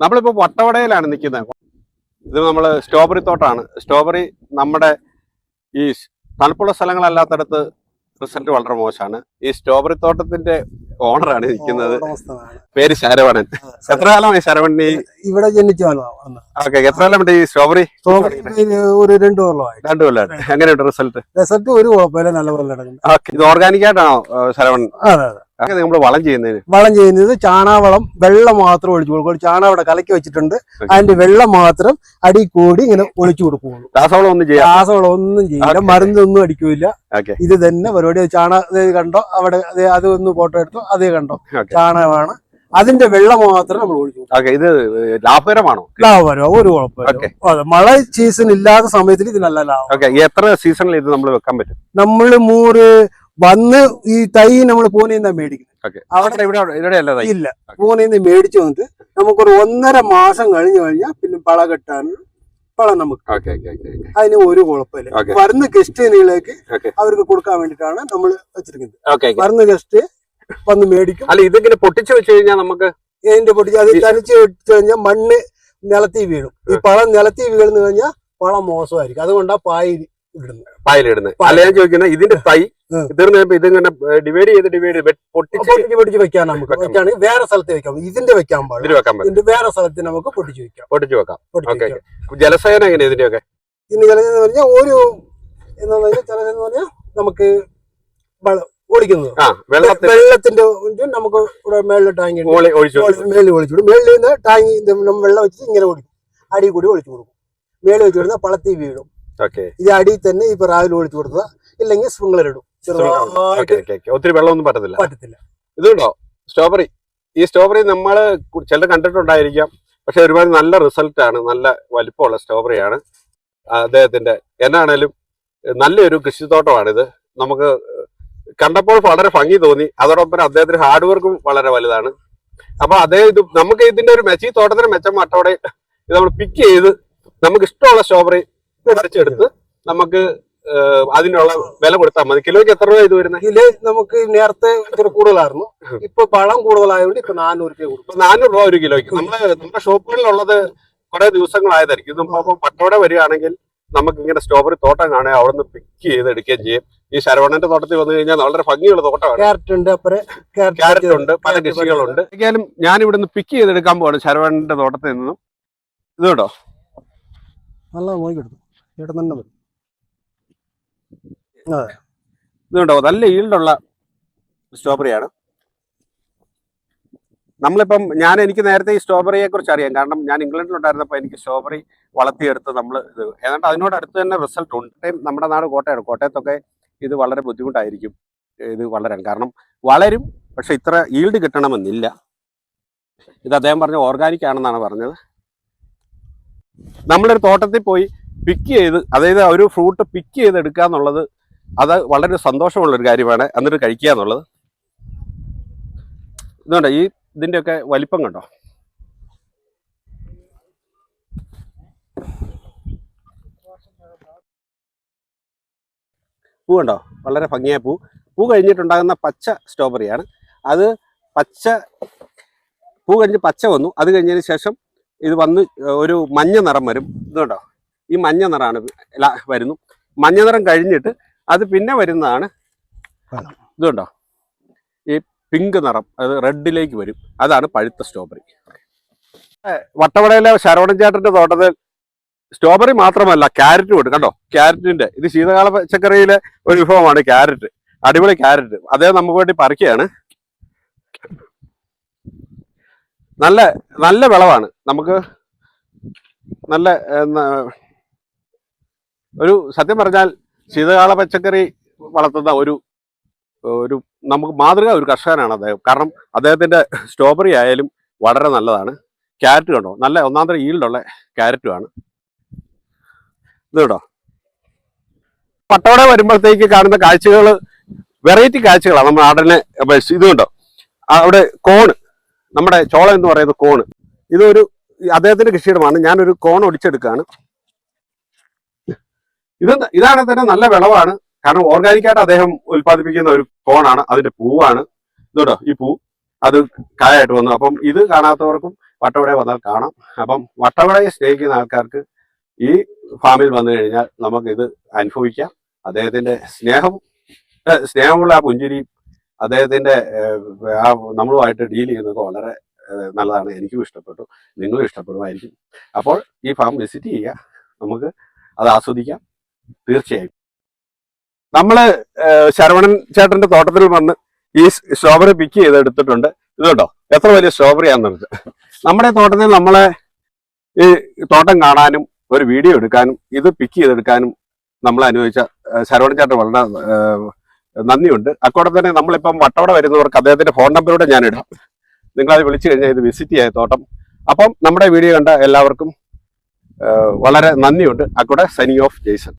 നമ്മളിപ്പോ വട്ടവടയിലാണ് നിൽക്കുന്നത്. ഇത് നമ്മൾ സ്ട്രോബെറി തോട്ടാണ്. സ്ട്രോബെറി നമ്മുടെ ഈ തണുപ്പുള്ള സ്ഥലങ്ങളല്ലാത്തടത്ത് റിസൾട്ട് വളരെ മോശമാണ്. ഈ സ്ട്രോബെറി തോട്ടത്തിന്റെ ഓണറാണ് നിൽക്കുന്നത്. പേര് ശരവണൻ. എത്ര കാലമായി ശരവണൻ ഇവിടെ ജനിച്ചു ഓക്കെ എത്ര കാലമുണ്ട് ഈ സ്ട്രോബെറി ഒരു രണ്ടു കൊല്ലമായി. രണ്ടു കൊല്ലം. എങ്ങനെയുണ്ട് റിസൾട്ട് റിസൾട്ട് ഒരു കുഴപ്പമില്ല നല്ല പോലെ ഇത് ഓർഗാനിക് ആയിട്ടാണോ ശരവണൻ അതെ അതെ. നമ്മൾ വളം ചെയ്യുന്നതിന്. വളം ചെയ്യുന്നത് ചാണാവളം വെള്ളം മാത്രം ഒഴിച്ചു കൊടുക്കും. ചാണാവട കലക്കി വെച്ചിട്ടുണ്ട്. അതിന്റെ വെള്ളം മാത്രം അടി കൂടി ഇങ്ങനെ ഒഴിച്ചു കൊടുക്കുള്ളൂ രാസവളം ഒന്നും ചെയ്യാം? രാസവളം ഒന്നും ചെയ്യില്ല മരുന്നൊന്നും അടിക്കൂല ഇത് തന്നെ പരിപാടി. ചാണ കണ്ടോ? അവിടെ അത് ഒന്ന് ഫോട്ടോ എടുത്തോ? അതേ കണ്ടോ? ചാണകമാണ്. അതിന്റെ വെള്ളം മാത്രം നമ്മൾ ഒഴിച്ചു കൊടുക്കും. ഇത് ലാഭകരമാണോ? ഒരു കുഴപ്പമില്ല. മഴ സീസൺ ഇല്ലാത്ത സമയത്തിൽ ഇത് നല്ല ലാഭം. എത്ര സീസണിൽ ഇത് നമ്മൾ വെക്കാൻ പറ്റും? നമ്മൾ മൂറ് വന്ന് ഈ തൈ നമ്മൾ പൂനെന്ന് മേടിക്കുന്നത്. ഇല്ല. പൂനെന്ന് മേടിച്ചു വന്നിട്ട് നമുക്കൊരു ഒന്നര മാസം കഴിഞ്ഞു കഴിഞ്ഞാൽ പിന്നെ പള കെട്ടാൻ പള നമുക്ക് അതിന് ഒരു കുഴപ്പമില്ല. വരുന്ന ഗസ്റ്റിനേക്ക് അവർക്ക് കൊടുക്കാൻ വേണ്ടിട്ടാണ് നമ്മൾ വെച്ചിരിക്കുന്നത്. വരുന്ന ഗസ്റ്റ് വന്ന് മേടിക്കും. അല്ല ഇതിങ്ങനെ പൊട്ടിച്ചു വെച്ച് കഴിഞ്ഞാൽ നമുക്ക് ഇതിന്റെ പൊട്ടിച്ച് അത് തനിച്ച് വെച്ച് കഴിഞ്ഞാൽ മണ്ണ് നിലത്തി വീഴും. ഈ പഴം നിലത്തി വീഴുന്നു കഴിഞ്ഞാൽ പഴം മോശമായിരിക്കും. അതുകൊണ്ടാ പായി ഇടുന്നത് പായലിടുന്നത് അല്ല ഞാൻ ചോദിക്കുന്നത് ഇതിന്റെ തൈ ഉം. തീർന്നു കഴിയുമ്പോ ഇതിങ്ങനെ ഡിവൈഡ് ചെയ്ത് ഡിവൈഡ് ചെയ്ത് പൊട്ടിച്ച് പൊട്ടിച്ച് വെക്കാൻ നമുക്ക് വെക്കാം. വെക്കുകയാണെങ്കിൽ വേറെ സ്ഥലത്ത് വെക്കാം. ഇതിന്റെ വെക്കാൻ പാടില്ല. വെക്കാൻ ഇതിന്റെ വേറെ സ്ഥലത്ത് നമുക്ക് പൊട്ടിച്ച് വെക്കാം. പൊട്ടിച്ച് വെക്കാം. ഓക്കെ ജലസേന എങ്ങനെ ഇതിന്റെയൊക്കെ? ഇതിന് ജലസേന പറഞ്ഞാൽ ഒരു എന്താന്ന് പറഞ്ഞാൽ ജലജെന്ന് പറഞ്ഞാൽ നമുക്ക് ആ വെള്ളത്തിന്റെ നമുക്ക് ഇവിടെ മേളിൽ ടാങ്കി മേളിൽ ഒളിച്ചു വിടും മേളിൽ നിന്ന് ടാങ്കി വെള്ളം വെച്ചിട്ട് ഇങ്ങനെ ഓടിക്കും അടി കൂടി ഒളിച്ചു കൊടുക്കും. മേളിൽ വെച്ച് വിടുന്ന പളത്തി വീഴും. ഇത് അടിയിൽ തന്നെ ഇപ്പൊ രാവിലെ ഒഴിച്ചു കൊടുത്തതാ ഇല്ലെങ്കിൽ സ്പ്രിംഗ്ലർ ഇടും ഒത്തിരി വെള്ളമൊന്നും പറ്റത്തില്ല. പറ്റത്തില്ല. ഇതുണ്ടോ? സ്ട്രോബെറി ഈ സ്ട്രോബെറി നമ്മൾ ചിലർ കണ്ടിട്ടുണ്ടായിരിക്കാം. പക്ഷെ ഒരുപാട് നല്ല റിസൾട്ട് ആണ്. നല്ല വലിപ്പമുള്ള സ്ട്രോബെറി ആണ്. അദ്ദേഹത്തിന്റെ എന്നാണേലും നല്ലൊരു കൃഷിത്തോട്ടമാണിത്. നമുക്ക് കണ്ടപ്പോൾ വളരെ ഭംഗി തോന്നി. അതോടൊപ്പം അദ്ദേഹത്തിന്റെ ഹാർഡ് വർക്കും വളരെ വലുതാണ്. അപ്പൊ അദ്ദേഹം ഇത് നമുക്ക് ഇതിന്റെ ഒരു മെച്ചി തോട്ടത്തിന് മെച്ചം മട്ടോടെ ഇത് നമ്മൾ പിക്ക് ചെയ്ത് നമുക്ക് ഇഷ്ടമുള്ള സ്ട്രോബെറി പറിച്ചെടുത്ത് നമുക്ക് അതിനുള്ള വില കൊടുത്താൽ മതി. കിലോയ്ക്ക് എത്ര രൂപ ഇത് വരുന്നത് ഇതിൽ നമുക്ക് നേരത്തെ ഇത്തിരി കൂടുതലായിരുന്നു. ഇപ്പൊ പഴം കൂടുതലായതുകൊണ്ട് ഇപ്പൊ നാനൂറ് രൂപ കൊടുക്കും ഇപ്പൊ നാനൂറ് രൂപ ഒരു കിലോയ്ക്ക്. നമ്മൾ നമ്മുടെ ഷോപ്പുകളിലുള്ളത് കുറെ ദിവസങ്ങളായതായിരിക്കും. ഇത് നമ്മളിപ്പോ പട്ടോടെ വരികയാണെങ്കിൽ നമുക്ക് ഇങ്ങനെ സ്ട്രോബെറി തോട്ടം കാണുക അവിടെ നിന്ന് പിക്ക് ചെയ്ത് എടുക്കുകയും ചെയ്യും. ഈ ശരവണന്റെ തോട്ടത്തിൽ വന്നു കഴിഞ്ഞാൽ വളരെ ഭംഗിയുള്ള തോട്ടമാണ്. ക്യാരറ്റ് ഉണ്ട് അപ്പുറം ക്യാരറ്റ് ഉണ്ട്. പല കൃഷികളുണ്ട്. എങ്കിലും ഞാൻ ഇവിടെ നിന്ന് പിക്ക് ചെയ്തെടുക്കാൻ പോവാണ് ശരവണന്റെ തോട്ടത്തിൽ നിന്നും. ഇത് കേട്ടോ? നല്ല നോക്കിയെടുത്തു ചേട്ടൻ തന്നെ മതി അതെ. ഇത് കേട്ടോ നല്ല ഈൽഡുള്ള സ്ട്രോബെറിയാണ് നമ്മളിപ്പം ഞാൻ എനിക്ക് നേരത്തെ ഈ സ്ട്രോബെറിയെ കുറിച്ച് അറിയാം. കാരണം ഞാൻ ഇംഗ്ലണ്ടിലുണ്ടായിരുന്നപ്പോൾ എനിക്ക് സ്ട്രോബെറി വളർത്തിയെടുത്ത് നമ്മൾ ഇത് ഏതാണ്ട് അതിനോട് അടുത്ത് തന്നെ റിസൾട്ട് ഉണ്ട്. നമ്മുടെ നാട് കോട്ടയമാണ് കോട്ടയത്തൊക്കെ ഇത് വളരെ ബുദ്ധിമുട്ടായിരിക്കും. ഇത് വളരാൻ കാരണം വളരും പക്ഷെ ഇത്ര ഈൽഡ് കിട്ടണമെന്നില്ല. ഇത് അദ്ദേഹം പറഞ്ഞ ഓർഗാനിക് ആണെന്നാണ് പറഞ്ഞത്. നമ്മളൊരു തോട്ടത്തിൽ പോയി പിക്ക് ചെയ്ത് അതായത് ഒരു ഫ്രൂട്ട് പിക്ക് ചെയ്ത് എടുക്കുക എന്നുള്ളത് അത് വളരെ സന്തോഷമുള്ള ഒരു കാര്യമാണ്. എന്നിട്ട് കഴിക്കുക എന്നുള്ളത്. ഇതുകൊണ്ട് ഈ ഇതിന്റെയൊക്കെ വലിപ്പം കണ്ടോ? പൂ കണ്ടോ? വളരെ ഭംഗിയായ പൂ. പൂ കഴിഞ്ഞിട്ടുണ്ടാകുന്ന പച്ച സ്ട്രോബെറിയാണ് അത് പച്ച പൂ കഴിഞ്ഞ് പച്ച വന്നു. അത് കഴിഞ്ഞതിന് ശേഷം ഇത് വന്ന് ഒരു മഞ്ഞ നിറം വരും. ഇത് കണ്ടോ ഈ മഞ്ഞ നിറമാണ് വരുന്നു. മഞ്ഞ നിറം കഴിഞ്ഞിട്ട് അത് പിന്നെ വരുന്നതാണ്. ഇതുണ്ടോ? ഈ പിങ്ക് നിറം അത് റെഡിലേക്ക് വരും. അതാണ് പഴുത്ത സ്ട്രോബെറി വട്ടവടയിലെ ശരവണൻ ചേട്ടന്റെ തോട്ടത്തിൽ സ്ട്രോബെറി മാത്രമല്ല ക്യാരറ്റും ഉണ്ട്. കണ്ടോ? ക്യാരറ്റിന്റെ ഇത് ശീതകാല പച്ചക്കറിയിലെ ഒരു വിഭവമാണ് ക്യാരറ്റ് അടിപൊളി ക്യാരറ്റ് അതേ നമുക്ക് വേണ്ടി പറിക്കുകയാണ്. നല്ല നല്ല വിളവാണ്. നമുക്ക് നല്ല ഒരു സത്യം പറഞ്ഞാൽ ശീതകാല പച്ചക്കറി വളർത്തുന്ന ഒരു ഒരു നമുക്ക് മാതൃക ഒരു കർഷകനാണ് അദ്ദേഹം. കാരണം അദ്ദേഹത്തിന്റെ സ്ട്രോബെറി ആയാലും വളരെ നല്ലതാണ്. ക്യാരറ്റ് കണ്ടോ? നല്ല ഒന്നാം തരം ഈൽഡുള്ള ക്യാരറ്റുമാണ് ഇത് കേട്ടോ പട്ടോടെ വരുമ്പോഴത്തേക്ക് കാണുന്ന കാഴ്ചകൾ വെറൈറ്റി കാഴ്ചകളാണ് നമ്മുടെ നാടിനെ അപേക്ഷിച്ച്. ഇത് കണ്ടോ? അവിടെ കോണ് നമ്മുടെ ചോളം എന്ന് പറയുന്ന കോണ് ഇതൊരു അദ്ദേഹത്തിന്റെ കൃഷിയിടമാണ്. ഞാനൊരു കോൺ ഒടിച്ചെടുക്കുകയാണ്. ഇത് ഇതാണ് തന്നെ നല്ല വിളവാണ്. കാരണം ഓർഗാനിക്കായിട്ട് അദ്ദേഹം ഉൽപ്പാദിപ്പിക്കുന്ന ഒരു കോണാണ്. അതിന്റെ പൂവാണ്. ഇതോട്ടോ ഈ പൂ. അത് കായായിട്ട് വന്നു. അപ്പം ഇത് കാണാത്തവർക്കും വട്ടവട വന്നാൽ കാണാം. അപ്പം വട്ടവടയെ സ്നേഹിക്കുന്ന ആൾക്കാർക്ക് ഈ ഫാമിൽ വന്നു കഴിഞ്ഞാൽ നമുക്ക് ഇത് അനുഭവിക്കാം. അദ്ദേഹത്തിന്റെ സ്നേഹം സ്നേഹമുള്ള ആ പുഞ്ചിരിയും അദ്ദേഹത്തിന്റെ ആ നമ്മളുമായിട്ട് ഡീൽ ചെയ്യുന്നത് വളരെ നല്ലതാണ്. എനിക്കും ഇഷ്ടപ്പെട്ടു. നിങ്ങളും ഇഷ്ടപ്പെടുമായിരിക്കും. അപ്പോൾ ഈ ഫാം വിസിറ്റ് ചെയ്യുക. നമുക്ക് അത് ആസ്വദിക്കാം. തീർച്ചയായും. നമ്മൾ ശരവണൻ ചേട്ടന്റെ തോട്ടത്തിൽ വന്ന് ഈ സ്ട്രോബറി പിക്ക് ചെയ്ത് എടുത്തിട്ടുണ്ട്. ഇത് കേട്ടോ എത്ര വലിയ സ്ട്രോബറി ആണെന്നത് നമ്മുടെ തോട്ടത്തിൽ നമ്മളെ ഈ തോട്ടം കാണാനും ഒരു വീഡിയോ എടുക്കാനും ഇത് പിക്ക് ചെയ്തെടുക്കാനും നമ്മൾ അനുഭവിച്ച ശരവണൻ ചേട്ടൻ വളരെ നന്ദിയുണ്ട്. അക്കോടെ തന്നെ നമ്മളിപ്പം വട്ടവട വരുന്നവർക്ക് അദ്ദേഹത്തിന്റെ ഫോൺ നമ്പറൂടെ ഞാൻ ഇടാം. നിങ്ങൾ അത് വിളിച്ചു കഴിഞ്ഞാൽ ഇത് വിസിറ്റ് ചെയ്യാൻ തോട്ടം. അപ്പം നമ്മുടെ വീഡിയോ കണ്ട എല്ലാവർക്കും വളരെ നന്ദിയുണ്ട്. അക്കൂടെ സൈനിങ് ഓഫ് ജെയ്സൺ